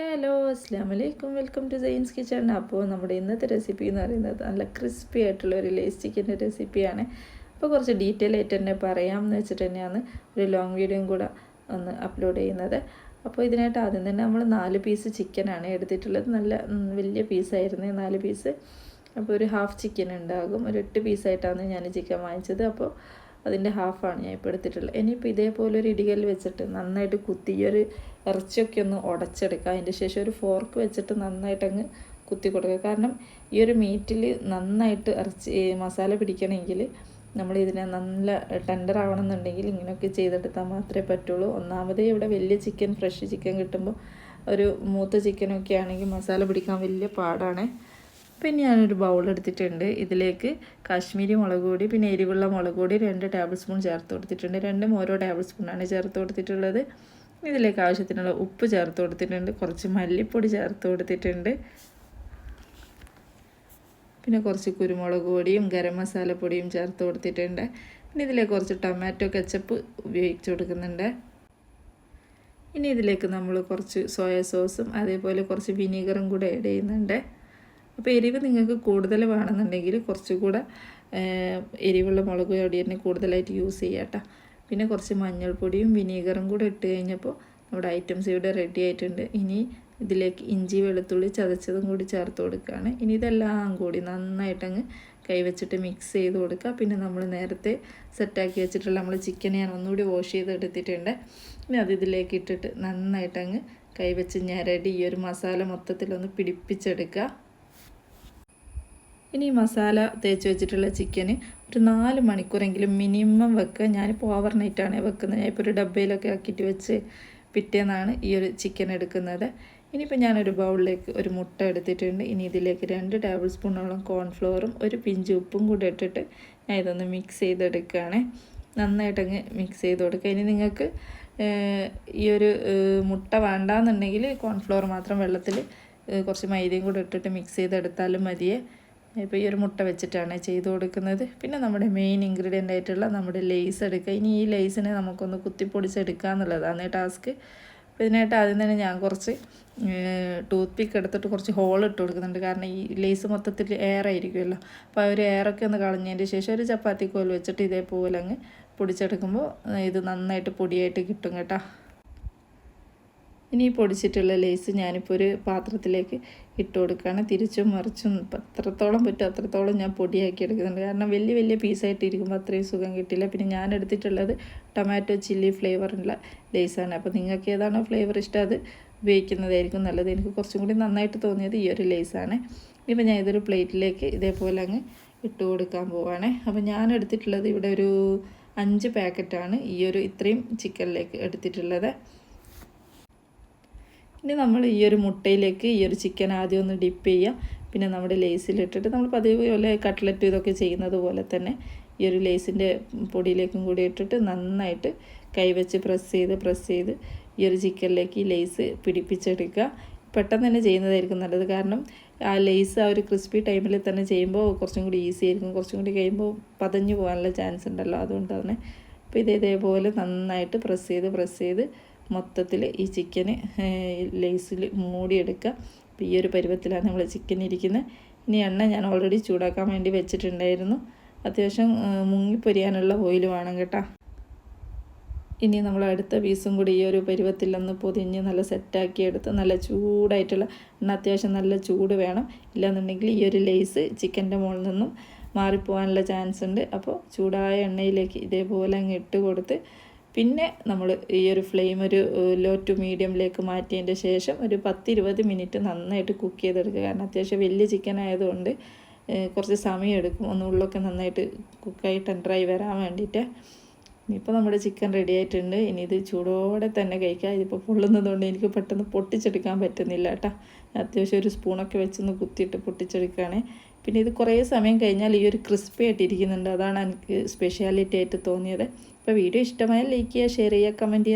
Hello അസ്ലാം വലൈക്കും welcome to signs kitchen. അപ്പോൾ നമ്മുടെ ഇന്നത്തെ റെസിപ്പി എന്ന് പറയുന്നത് നല്ല ക്രിസ്പി ആയിട്ടുള്ള ഒരു ലേസ് ചിക്കന്റെ റെസിപ്പിയാണ്. അപ്പോൾ കുറച്ച് ഡീറ്റെയിൽ ആയിട്ട് തന്നെ പറയാമെന്ന് വെച്ചിട്ട് തന്നെയാണ് ഒരു ലോങ് വീഡിയോയും കൂടെ ഒന്ന് അപ്ലോഡ് ചെയ്യുന്നത്. അപ്പോൾ ഇതിനായിട്ട് ആദ്യം തന്നെ നമ്മൾ നാല് പീസ് ചിക്കനാണ് എടുത്തിട്ടുള്ളത്. നല്ല വലിയ പീസായിരുന്നു നാല് പീസ്. അപ്പോൾ ഒരു ഹാഫ് ചിക്കൻ ഉണ്ടാകും. ഒരു എട്ട് പീസായിട്ടാണ് ഞാൻ ചിക്കൻ വാങ്ങിച്ചത്. അപ്പോൾ അതിന്റെ ഹാഫാണ് ഞാൻ ഇപ്പോൾ എടുത്തിട്ടുള്ളത്. ഇനിയിപ്പോൾ ഇതേപോലെ ഒരു ഇടികല്ല് വെച്ചിട്ട് നന്നായിട്ട് കുത്തി ഒരു ഇറച്ചിയൊക്കെ ഒന്ന് ഉടച്ചെടുക്കുക. അതിന്റെ ശേഷം ഒരു ഫോർക്ക് വെച്ചിട്ട് നന്നായിട്ടങ്ങ് കുത്തി കൊടുക്കുക. കാരണം ഈ ഒരു മീറ്റിൽ നന്നായിട്ട് ഇറച്ചി മസാല പിടിക്കണമെങ്കിൽ നമ്മൾ ഇതിനെ നല്ല ടെൻഡർ ആവണമെന്നുണ്ടെങ്കിൽ ഇങ്ങനെയൊക്കെ ചെയ്തെടുത്താൽ മാത്രമേ പറ്റുള്ളൂ. ഒന്നാമതേ ഇവിടെ വലിയ ചിക്കൻ ഫ്രഷ് ചിക്കൻ കിട്ടുമ്പോൾ ഒരു മൂത്ത ചിക്കനൊക്കെ ആണെങ്കിൽ മസാല പിടിക്കാൻ വലിയ പാടാണ്. പിന്നെ ഞാനൊരു ബൗൾ എടുത്തിട്ടുണ്ട്. ഇതിലേക്ക് കാശ്മീരി മുളക് പൊടി പിന്നെ എരിവുള്ള മുളക് പൊടി രണ്ട് ടേബിൾ സ്പൂൺ ചേർത്ത് കൊടുത്തിട്ടുണ്ട്. രണ്ടും ഓരോ ടേബിൾ സ്പൂണാണ് ചേർത്ത് കൊടുത്തിട്ടുള്ളത്. ഇതിലേക്ക് ആവശ്യത്തിനുള്ള ഉപ്പ് ചേർത്ത് കൊടുത്തിട്ടുണ്ട്. കുറച്ച് മല്ലിപ്പൊടി ചേർത്ത് കൊടുത്തിട്ടുണ്ട്. പിന്നെ കുറച്ച് കുരുമുളക് പൊടിയും ഗരം മസാല പൊടിയും ചേർത്ത് കൊടുത്തിട്ടുണ്ട്. പിന്നെ ഇതിലേക്ക് കുറച്ച് ടൊമാറ്റോ കെച്ചപ്പ് ഉപയോഗിച്ച് കൊടുക്കുന്നുണ്ട്. ഇനി ഇതിലേക്ക് നമ്മൾ കുറച്ച് സോയ സോസും അതേപോലെ കുറച്ച് വിനീഗറും കൂടെ ആഡ് ചെയ്യുന്നുണ്ട്. അപ്പോൾ എരിവ് നിങ്ങൾക്ക് കൂടുതൽ വേണമെന്നുണ്ടെങ്കിൽ കുറച്ചുകൂടെ എരിവുള്ള മുളക് പൊടി തന്നെ കൂടുതലായിട്ട് യൂസ് ചെയ്യാം പിന്നെ കുറച്ച് മഞ്ഞൾപ്പൊടിയും വിനീഗറും കൂടെ ഇട്ട് കഴിഞ്ഞപ്പോൾ നമ്മുടെ ഐറ്റംസ് ഇവിടെ റെഡി ആയിട്ടുണ്ട്. ഇനി ഇതിലേക്ക് ഇഞ്ചി വെളുത്തുള്ളി ചതച്ചതും കൂടി ചേർത്ത് കൊടുക്കുകയാണ്. ഇനി ഇതെല്ലാം കൂടി നന്നായിട്ടങ്ങ് കൈവച്ചിട്ട് മിക്സ് ചെയ്ത് കൊടുക്കുക. പിന്നെ നമ്മൾ നേരത്തെ സെറ്റാക്കി വെച്ചിട്ടുള്ള നമ്മൾ ചിക്കൻ ഞാൻ ഒന്നുകൂടി വാഷ് ചെയ്തെടുത്തിട്ടുണ്ട് ഇനി അത് ഇതിലേക്ക് ഇട്ടിട്ട് നന്നായിട്ടങ്ങ് കൈവച്ച് ഞരടി ഈ ഒരു മസാല മൊത്തത്തിലൊന്ന് പിടിപ്പിച്ചെടുക്കുക. ഇനി മസാല തേച്ച് വെച്ചിട്ടുള്ള ചിക്കന് ഒരു നാല് മണിക്കൂറെങ്കിലും മിനിമം വെക്കുക. ഞാനിപ്പോൾ ഓവർ നൈറ്റാണ് വെക്കുന്നത്. ഞാനിപ്പോൾ ഒരു ഡബ്ബയിലൊക്കെ ആക്കിയിട്ട് വെച്ച് പിറ്റേന്നാണ് ഈ ഒരു ചിക്കൻ എടുക്കുന്നത്. ഇനിയിപ്പോൾ ഞാനൊരു ബൗളിലേക്ക് ഒരു മുട്ട എടുത്തിട്ടുണ്ട്. ഇനി ഇതിലേക്ക് രണ്ട് ടേബിൾ സ്പൂണോളം കോൺഫ്ലോറും ഒരു പിഞ്ച് ഉപ്പും കൂടി ഇട്ടിട്ട് ഞാൻ ഇതൊന്ന് മിക്സ് ചെയ്തെടുക്കുകയാണ്. നന്നായിട്ടങ്ങ് മിക്സ് ചെയ്ത് കൊടുക്കുക. ഇനി നിങ്ങൾക്ക് ഈ ഒരു മുട്ട വേണ്ടാന്നുണ്ടെങ്കിൽ കോൺഫ്ലോർ മാത്രം വെള്ളത്തിൽ കുറച്ച് മൈദയും കൂടി ഇട്ടിട്ട് മിക്സ് ചെയ്തെടുത്താലും മതിയേ. ഇപ്പോൾ ഈ ഒരു മുട്ട വെച്ചിട്ടാണ് ചെയ്ത് കൊടുക്കുന്നത്. പിന്നെ നമ്മുടെ മെയിൻ ഇൻഗ്രീഡിയന്റ് ആയിട്ടുള്ള നമ്മുടെ ലേസ് എടുക്കുക. ഇനി ഈ ലേസിനെ നമുക്കൊന്ന് കുത്തിപ്പൊടിച്ചെടുക്കുക എന്നുള്ളതാണ് ടാസ്ക് അപ്പോൾ ഇതിനായിട്ട് ആദ്യം തന്നെ ഞാൻ കുറച്ച് ടൂത്ത് പിക്ക് എടുത്തിട്ട് കുറച്ച് ഹോൾ ഇട്ട് കൊടുക്കുന്നുണ്ട്. കാരണം ഈ ലേസ് മൊത്തത്തിൽ എയർ ആയിരിക്കുമല്ലോ. അപ്പോൾ ആ ഒരു എയറൊക്കെ ഒന്ന് കളഞ്ഞതിന്റെ ശേഷം ഒരു ചപ്പാത്തി കോൽ വെച്ചിട്ട് ഇതേപോലെ അങ്ങ് പൊടിച്ചെടുക്കുമ്പോൾ ഇത് നന്നായിട്ട് പൊടിയായിട്ട് കിട്ടും കേട്ടോ. ഇനി പൊടിച്ചിട്ടുള്ള ലേസ് ഞാനിപ്പോൾ ഒരു പാത്രത്തിലേക്ക് ഇട്ട് കൊടുക്കുകയാണ്. തിരിച്ചും മറിച്ചും എത്രത്തോളം പറ്റും അത്രത്തോളം ഞാൻ പൊടിയാക്കി എടുക്കുന്നുണ്ട്. കാരണം വലിയ വലിയ പീസായിട്ട് ഇരിക്കുമ്പോൾ അത്രയും സുഖം കിട്ടില്ല. പിന്നെ ഞാൻ എടുത്തിട്ടുള്ളത് ടൊമാറ്റോ ചില്ലി ഫ്ലേവറുള്ള ലേസാണ് അപ്പോൾ നിങ്ങൾക്ക് ഏതാണോ ഫ്ലേവർ ഇഷ്ടം അത് ഉപയോഗിക്കുന്നതായിരിക്കും നല്ലത്. എനിക്ക് കുറച്ചും കൂടി നന്നായിട്ട് തോന്നിയത് ഈ ഒരു ലേസാണ് ഇപ്പം ഞാൻ ഇതൊരു പ്ലേറ്റിലേക്ക് ഇതേപോലെ അങ്ങ് ഇട്ട് കൊടുക്കാൻ പോവാണ്. അപ്പോൾ ഞാൻ എടുത്തിട്ടുള്ളത് ഇവിടെ ഒരു അഞ്ച് പാക്കറ്റാണ് ഈ ഒരു ഇത്രയും ചിക്കനിലേക്ക് എടുത്തിട്ടുള്ളത്. ഇനി നമ്മൾ ഈ ഒരു മുട്ടയിലേക്ക് ഈ ഒരു ചിക്കൻ ആദ്യം ഒന്ന് ഡിപ്പ് ചെയ്യുക പിന്നെ നമ്മുടെ ലേസിലിട്ടിട്ട് നമ്മൾ പതിവ് പോലെ കട്ട്ലറ്റ് ഇതൊക്കെ ചെയ്യുന്നത് പോലെ തന്നെ ഈ ഒരു ലേസിന്റെ പൊടിയിലേക്കും കൂടി ഇട്ടിട്ട് നന്നായിട്ട് കൈവച്ച് പ്രസ് ചെയ്ത് പ്രസ് ചെയ്ത് ഈ ഒരു ചിക്കനിലേക്ക് ഈ ലേസ് പിടിപ്പിച്ചെടുക്കുക. പെട്ടെന്ന് തന്നെ ചെയ്യുന്നതായിരിക്കും നല്ലത്. കാരണം ആ ലേസ് ആ ഒരു ക്രിസ്പി ടൈമിൽ തന്നെ ചെയ്യുമ്പോൾ കുറച്ചും കൂടി ഈസി ആയിരിക്കും. കുറച്ചും കൂടി കഴിയുമ്പോൾ പതഞ്ഞു പോകാനുള്ള ചാൻസ് ഉണ്ടല്ലോ. അതുകൊണ്ട് തന്നെ അപ്പോൾ ഇത് ഇതേപോലെ നന്നായിട്ട് പ്രസ് ചെയ്ത് പ്രസ് ചെയ്ത് മൊത്തത്തിൽ ഈ ചിക്കന് ലേസിൽ മൂടിയെടുക്കുക. അപ്പോൾ ഈ ഒരു പരുവത്തിലാണ് നമ്മൾ ചിക്കൻ ഇരിക്കുന്നത് ഇനി എണ്ണ ഞാൻ ഓൾറെഡി ചൂടാക്കാൻ വേണ്ടി വെച്ചിട്ടുണ്ടായിരുന്നു. അത്യാവശ്യം മുങ്ങിപ്പൊരിയാനുള്ള ഓയിൽ വേണം കേട്ടോ. ഇനി നമ്മൾ അടുത്ത പീസും കൂടി ഈ ഒരു പരുവത്തിൽ ഒന്ന് പൊതിഞ്ഞ് നല്ല സെറ്റാക്കി എടുത്ത് നല്ല ചൂടായിട്ടുള്ള എണ്ണ അത്യാവശ്യം നല്ല ചൂട് വേണം. ഇല്ലാന്നുണ്ടെങ്കിൽ ഈ ഒരു ലേസ് ചിക്കന്റെ മുകളിൽ നിന്നും മാറിപ്പോകാനുള്ള ചാൻസ് ഉണ്ട്. അപ്പോൾ ചൂടായ എണ്ണയിലേക്ക് ഇതേപോലെ അങ്ങ് ഇട്ട് കൊടുത്ത് പിന്നെ നമ്മൾ ഈ ഒരു ഫ്ലെയിം ഒരു ലോ ടു മീഡിയമിലേക്ക് മാറ്റിയതിന്റെ ശേഷം ഒരു പത്തിരുപത് മിനിറ്റ് നന്നായിട്ട് കുക്ക് ചെയ്തെടുക്കുക. കാരണം അത്യാവശ്യം വലിയ ചിക്കൻ ആയതുകൊണ്ട് കുറച്ച് സമയം എടുക്കും. ഒന്ന് ഉള്ളൊക്കെ നന്നായിട്ട് കുക്കായി ടെൻഡറായി വരാൻ വേണ്ടിയിട്ട്. ഇനിയിപ്പോൾ നമ്മുടെ ചിക്കൻ റെഡി ആയിട്ടുണ്ട്. ഇനി ഇത് ചൂടോടെ തന്നെ കഴിക്കാം. ഇതിപ്പോൾ പൊള്ളുന്നതുകൊണ്ട് എനിക്ക് പെട്ടെന്ന് പൊട്ടിച്ചെടുക്കാൻ പറ്റുന്നില്ല കേട്ടോ. അത്യാവശ്യം ഒരു സ്പൂണൊക്കെ വെച്ചൊന്ന് കുത്തിയിട്ട് പൊട്ടിച്ചെടുക്കുകയാണ്. പിന്നെ ഇത് കുറേ സമയം കഴിഞ്ഞാൽ ഈ ഒരു ക്രിസ്പി ആയിട്ടിരിക്കുന്നുണ്ട്. അതാണ് എനിക്ക് സ്പെഷ്യാലിറ്റി ആയിട്ട് തോന്നിയത്. അപ്പോൾ വീഡിയോ ഇഷ്ടമായാൽ ലൈക്ക് ചെയ്യുക ഷെയർ ചെയ്യുക കമന്റ് ചെയ്യുക.